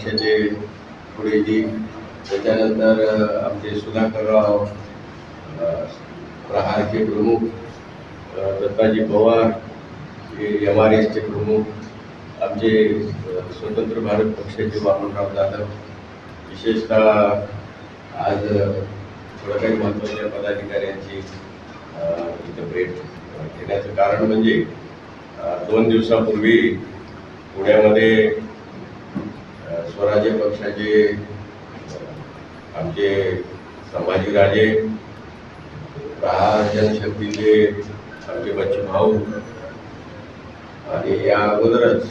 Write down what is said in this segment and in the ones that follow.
पक्षाचे पुढेजी त्याच्यानंतर आमचे सुधाकरराव प्रहारचे प्रमुख दत्ताजी पवार हे एम आर एसचे प्रमुख आमचे स्वतंत्र भारत पक्षाचे वामनराव जाधव. विशेषतः आज थोडं काही महत्त्वाच्या पदाधिकाऱ्यांची इथं भेट घेण्याचं कारण म्हणजे दोन दिवसापूर्वी पुण्यामध्ये स्वराज्य पक्षाचे आमचे संभाजीराजे प्रहार जनशक्तीचे आमचे बच्चू भाऊ आणि या अगोदरच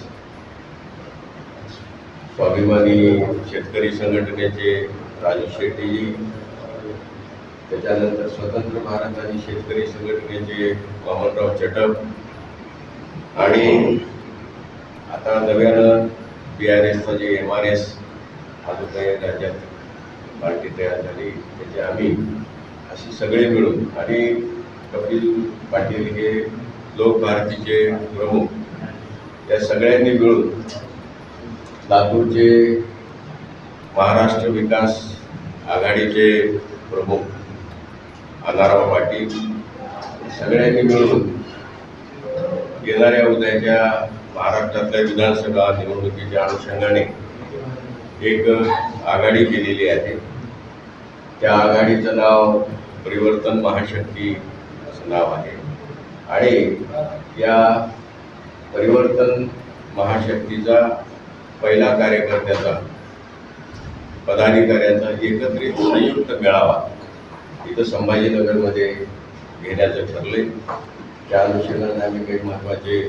स्वाभिमानी शेतकरी संघटनेचे राजू शेट्टीजी त्याच्यानंतर स्वतंत्र भारत आणि शेतकरी संघटनेचे वामनराव चटप आणि आता नव्यानं बी आर एसचा जे एम आर एस हा जो काही राज्यात पार्टी तयार झाली त्याचे आम्ही असे सगळे मिळून आणि कपिल पाटील हे लोक भारतीचे प्रमुख या सगळ्यांनी मिळून लातूरचे महाराष्ट्र विकास आघाडीचे प्रमुख अनाराव पाटील सगळ्यांनी मिळून येणाऱ्या उद्याच्या महाराष्ट्रातल्या विधानसभा निवडणुकीच्या अनुषंगाने एक आघाडी केलेली आहे. त्या आघाडीचं नाव परिवर्तन महाशक्ती असं नाव आहे. आणि या परिवर्तन महाशक्तीचा पहिला कार्यकर्त्याचा पदाधिकाऱ्यांचा एकत्रित संयुक्त मेळावा इथं संभाजीनगरमध्ये घेण्याचं ठरले त्या अनुषंगाने आम्ही काही महत्त्वाचे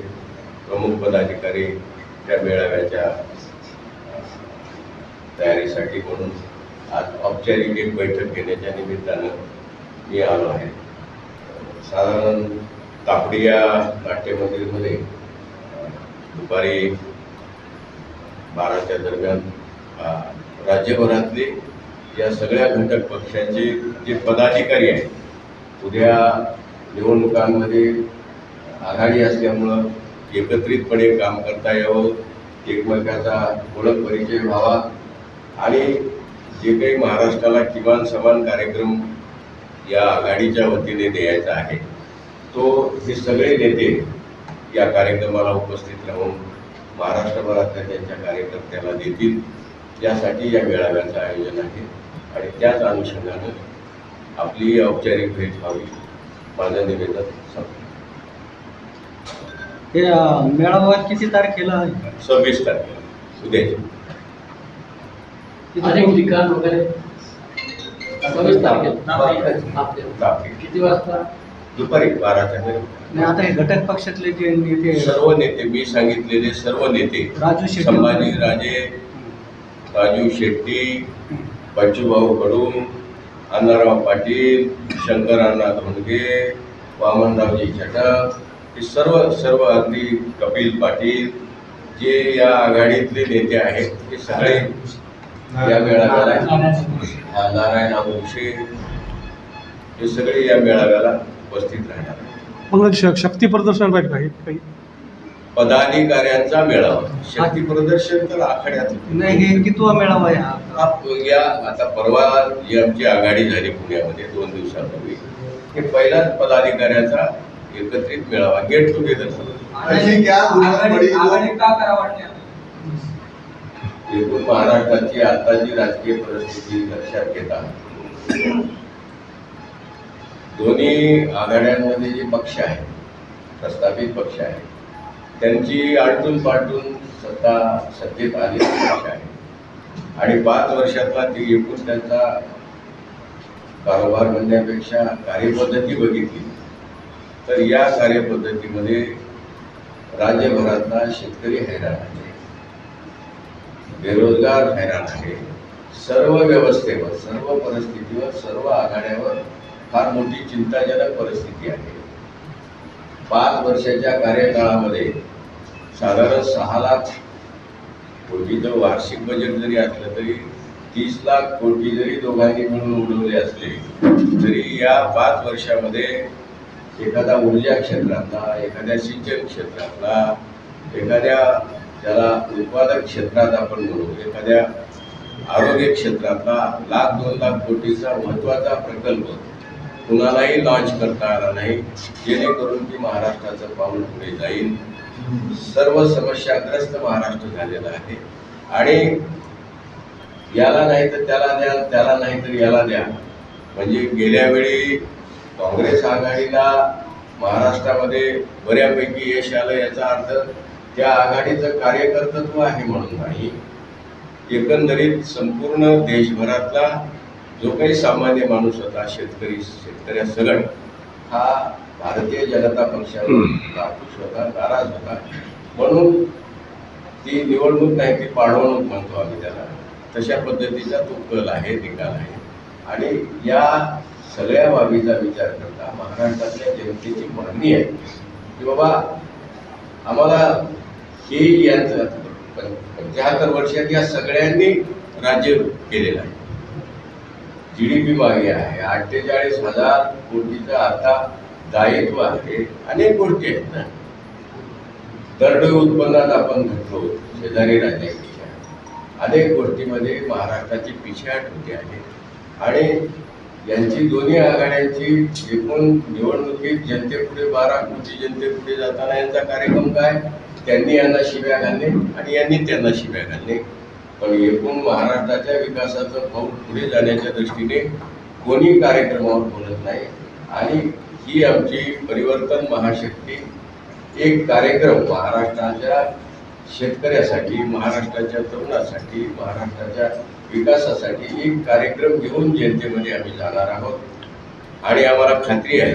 प्रमुख पदाधिकारी त्या मेळाव्याच्या तयारीसाठी म्हणून आज औपचारिक एक बैठक घेण्याच्या निमित्तानं मी आलो आहे. साधारण तापडी या नाट्य मंदिरमध्ये दुपारी बाराच्या दरम्यान राज्यभरातले या सगळ्या घटक पक्षांचे जे पदाधिकारी आहेत उद्या निवडणुकांमध्ये आघाडी असल्यामुळं एकत्रितपणे काम करता यावं. एकमेकाचा ओळख परिचय व्हावा. आणि जे काही महाराष्ट्राला किमान समान कार्यक्रम या आघाडीच्या वतीने द्यायचा आहे तो हे सगळे नेते या कार्यक्रमाला उपस्थित राहून महाराष्ट्रभरातल्या त्यांच्या कार्यकर्त्याला देतील. यासाठी या मेळाव्याचं आयोजन आहे. आणि त्याच अनुषंगानं आपली औपचारिक भेट व्हावी. माझं निवेदन संपलं. हे मेळावा किती तारखेला आहे? सव्वीस तारखेला उद्याची ठिकाण वगैरे. सव्वीस तारखेला. किती वाजता? दुपारी बाराच्या दरम्यान आणि आता हे घटक पक्षातले जे नेते सर्व नेते मी सांगितलेले सर्व नेते. राजू शेट्टी संभाजी राजे राजू शेट्टी बच्चूभाऊ कडू अण्णाराव पाटील शंकरांना धोंडगे वामनरावजी चटक हे सर्व सर्व अगदी कपिल पाटील जे या आघाडीतले नेते आहेत ते सगळे या मेळाव्याला हा, नारायण आमुषे हे सगळे या मेळाव्याला उपस्थित राहणार आहेत. मग श- शक्ती प्रदर्शन राहील काही काही? पदाधिकाऱ्यांचा मेळावा. शक्ती प्रदर्शन तर आखाड्यात. नाही हे कितवा मेळावा आहे. या आता परवा जी आमची आघाडी झाली पुण्यामध्ये दोन दिवसापूर्वी. हे पहिलाच पदाधिकाऱ्याचा एकत्रित मेळावा गेट टुगेदर एकूण महाराष्ट्राची आताची राजकीय परिस्थिती लक्षात घेता. दोन्ही आघाड्यांमध्ये जे पक्ष आहेत प्रस्थापित पक्ष आहेत त्यांची आलटून पालटून सत्ता सत्तेत आलेले पक्ष आहे आणि पाच वर्षातला ती एकूण त्यांचा कारभार म्हणण्यापेक्षा कार्यपद्धती बघितली तर या कार्यपद्धतीमध्ये राज्यभरातला शेतकरी हैराण आहे. बेरोजगार हैराण आहे. सर्व व्यवस्थेवर सर्व परिस्थितीवर सर्व आघाड्यावर फार मोठी चिंताजनक परिस्थिती आहे. पाच वर्षाच्या कार्यकाळामध्ये साधारण सहा लाख कोटीचं वार्षिक बजेट जरी असलं तरी तीस लाख कोटी जरी दोघांनी मिळून उडवले असले तरी या पाच वर्षामध्ये एखादा ऊर्जा क्षेत्रातला एखाद्या सिंचन क्षेत्रातला एखाद्या त्याला उत्पादक क्षेत्रात आपण म्हणू एखाद्या आरोग्य क्षेत्रातला लाख दोन लाख कोटीचा महत्त्वाचा प्रकल्प कुणालाही लॉन्च करता आला नाही जेणेकरून की महाराष्ट्राचं पाऊल पुढे जाईल. सर्व समस्याग्रस्त महाराष्ट्र झालेला आहे. आणि याला नाही तर त्याला द्या त्याला नाही तर याला द्या. म्हणजे गेल्या वेळी काँग्रेस आघाडीला महाराष्ट्रामध्ये बऱ्यापैकी यश आलं याचा अर्थ त्या आघाडीचं कार्यकर्तृत्व आहे म्हणून नाही. एकंदरीत संपूर्ण देशभरातला जो काही सामान्य माणूस होता शेतकरी शेतकऱ्या सगळ हा भारतीय जनता पक्षावर नाखुश होता नाराज होता. म्हणून ती निवडणूक नाही ती पाडवणूक म्हणतो आम्ही त्याला. तशा पद्धतीचा तो कल आहे निकाल आहे. आणि या सगळ्या बाबीचा विचार करता. महाराष्ट्रातल्या जनतेची मागणी आहे की बाबा आम्हाला हे यांचं पंच्याहत्तर वर्षात या सगळ्यांनी राज्य केलेलं आहे. जी डी पी मागे आहे. अठ्ठेचाळीस हजार कोटीचं आता दायित्व आहे. अनेक गोष्टी आहेत ना. दरडोई उत्पन्नात आपण घटलो शेजारी राज्यापेक्षा अनेक गोष्टीमध्ये महाराष्ट्राची पिछाट होते आहे. आणि यांची दोन्ही आघाड्यांची एकूण निवडणुकीत जनतेपुढे बारा कोटी जनतेपुढे जाताना यांचा कार्यक्रम काय? त्यांनी यांना शिव्या घालणे आणि यांनी त्यांना शिव्या घालणे. पण एकूण महाराष्ट्राच्या विकासाचं पाऊल पुढे जाण्याच्या दृष्टीने कोणी कार्यक्रमावर बोलत नाही. आणि ही आमची परिवर्तन महाशक्ती एक कार्यक्रम महाराष्ट्राच्या शेतकऱ्यासाठी महाराष्ट्राच्या तरुणासाठी महाराष्ट्राच्या विकासासाठी एक कार्यक्रम घेऊन जनतेमध्ये आम्ही जाणार आहोत. आणि आम्हाला खात्री आहे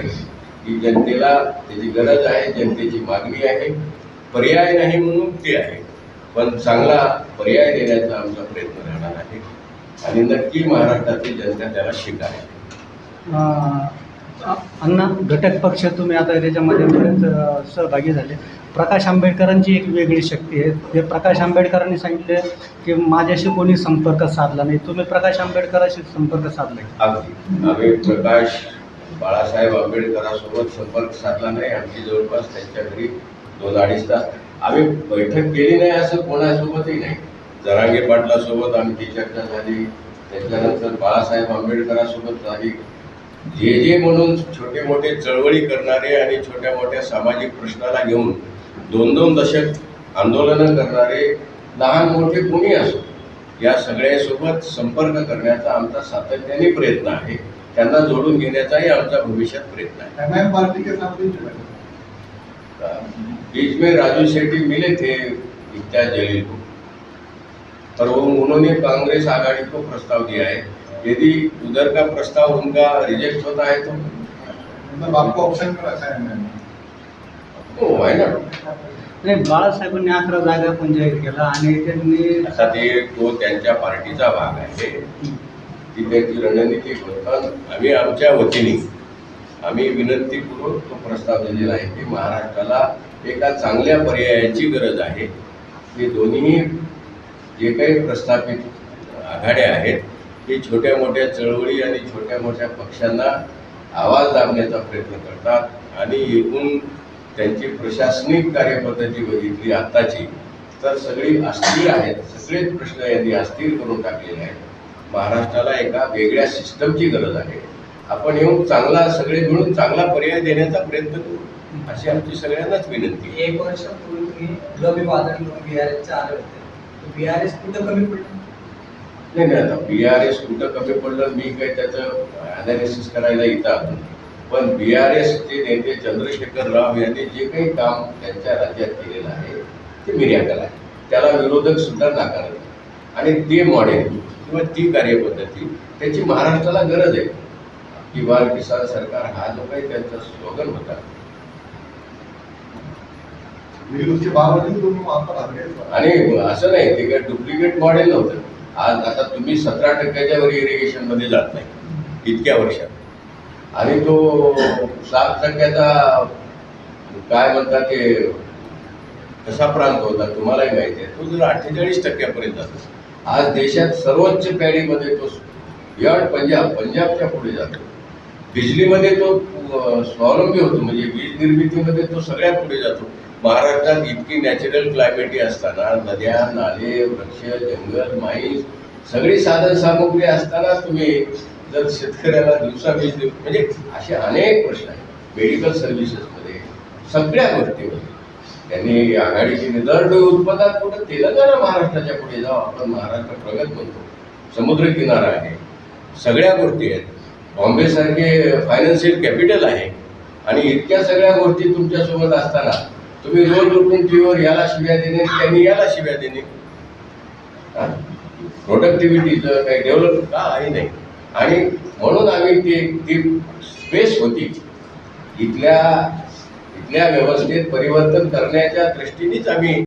की जनतेला त्याची गरज आहे जनतेची मागणी आहे. पर्याय नाही म्हणून ते आहे. पण चांगला पर्याय देण्याचा आमचा प्रयत्न राहणार आहे. आणि नक्की महाराष्ट्रातील जनता त्याला शिकायला अण्णा घटक पक्ष तुम्ही आता त्याच्यामध्ये बरेच सहभागी झाले. प्रकाश आंबेडकरांची एक वेगळी शक्ती आहे. ते प्रकाश आंबेडकरांनी सांगितले की माझ्याशी कोणी संपर्क साधला नाही. तुम्ही प्रकाश आंबेडकरांशी संपर्क साधला अगदी. आम्ही प्रकाश बाळासाहेब आंबेडकरांसोबत संपर्क साधला नाही. आमची जवळपास त्यांच्या घरी दोन अडीच तास. आम्ही बैठक केली नाही असं कोणासोबतही नाही. जरांगे पाटलासोबत आमची चर्चा झाली. त्याच्यानंतर बाळासाहेब आंबेडकरांसोबत झाली. जे जे म्हणून छोटे मोठे चळवळी करणारे आणि छोट्या मोठ्या सामाजिक प्रश्नाला घेऊन दोन दोन दशक आंदोलनं करणारे लहान मोठे कोणी असो या सगळ्यासोबत संपर्क करण्याचा आमचा सातत्याने प्रयत्न आहे. त्यांना जोडून घेण्याचाही आमचा भविष्यात प्रयत्न आहे. बीच में राजू शेट्टी मिले थे इम्तियाज जलील को। पर वो उन्होंने कांग्रेस आघाड़ी को प्रस्ताव दिया है। यदि उधर का प्रस्ताव उनका रिजेक्ट होता है तो? मतलब आपको ऑप्शन में रखा है हो आहे ना नाही बाळासाहेबांनी अकरा जागा पण जाहीर केला आणि त्यांनी असा ते तो त्यांच्या पार्टीचा भाग आहे. ती त्यांची रणनीती पण आम्ही आमच्या वतीने आम्ही विनंतीपूर्वक तो प्रस्ताव दिलेला आहे की महाराष्ट्राला एका चांगल्या पर्यायाची गरज आहे. हे दोन्ही जे काही प्रस्थापित आघाड्या आहेत हे छोट्या मोठ्या चळवळी आणि छोट्या मोठ्या पक्षांना आवाज दाबण्याचा प्रयत्न करतात. आणि एकूण त्यांची प्रशासनिक कार्यपद्धती बघितली आत्ताची तर सगळी अस्थिर आहेत. सगळेच प्रश्न यांनी अस्थिर करून टाकलेले आहेत. महाराष्ट्राला एका वेगळ्या सिस्टमची गरज आहे. आपण येऊन चांगला सगळे मिळून चांगला पर्याय देण्याचा प्रयत्न करू अशी आमची सगळ्यांनाच विनंती एक वर्षापूर्वी तुम्ही रवी वादळ बी आर एसचे आले होते. बी आर एस कुठं कमी पडलं? नाही नाही आता बी आर एस कुठं कमी पडलं मी काही त्याचं अनालिसिस करायला नाही. पण बी आर एसचे नेते चंद्रशेखर राव यांनी जे काही काम त्यांच्या राज्यात केलेलं आहे ते मिर्याकल आहे. त्याला विरोधक सुद्धा नाकारत. आणि ते मॉडेल किंवा ती कार्यपद्धती त्याची महाराष्ट्राला गरज आहे. किंवा किसान सरकार हा जो काही त्यांचा स्लोगन होता. आणि असं नाही ते काही डुप्लिकेट मॉडेल नव्हतं. आज आता तुम्ही सतरा टक्क्याच्या वर इरिगेशनमध्ये जात नाही. इतक्या वर्षात. आणि तो सात टक्क्याचा काय म्हणतात ते कसा प्रांत होता तुम्हालाही माहिती आहे. तो जर अठ्ठेचाळीस टक्क्यापर्यंत जातो आज देशात सर्वोच्च पॅडीमध्ये तो यड पंजाब पंजाबच्या पुढे जातो. बिजलीमध्ये तो स्वावलंबी होतो. म्हणजे वीज निर्मितीमध्ये तो सगळ्यात पुढे जातो. महाराष्ट्रात इतकी नॅचरल क्लायमेटी असताना नद्या नाले वृक्ष जंगल माईस सगळी साधन सामुग्री असताना तुम्ही जर शेतकऱ्याला दिवसा वीज देऊ म्हणजे असे अनेक प्रश्न आहेत. मेडिकल सर्व्हिसेसमध्ये सगळ्या गोष्टीमध्ये. त्यांनी आघाडीची केली उत्पादनात कुठं तेलंगणा महाराष्ट्राच्या पुढे जाऊ आपण महाराष्ट्र प्रगत म्हणतो. समुद्रकिनारा आहे. सगळ्या गोष्टी आहेत. बॉम्बेसारखे फायनान्शियल कॅपिटल आहे. आणि इतक्या सगळ्या गोष्टी तुमच्यासोबत असताना तुम्ही रोज उठून टीव्हीवर याला शिव्या देणे त्यांनी याला शिव्या देणे. प्रोडक्टिव्हिटीचं काही डेव्हलप का आहे नाही. आणि म्हणून आम्ही ती ती स्पेस होती. इथल्या इथल्या व्यवस्थेत परिवर्तन करण्याच्या दृष्टीनेच आम्ही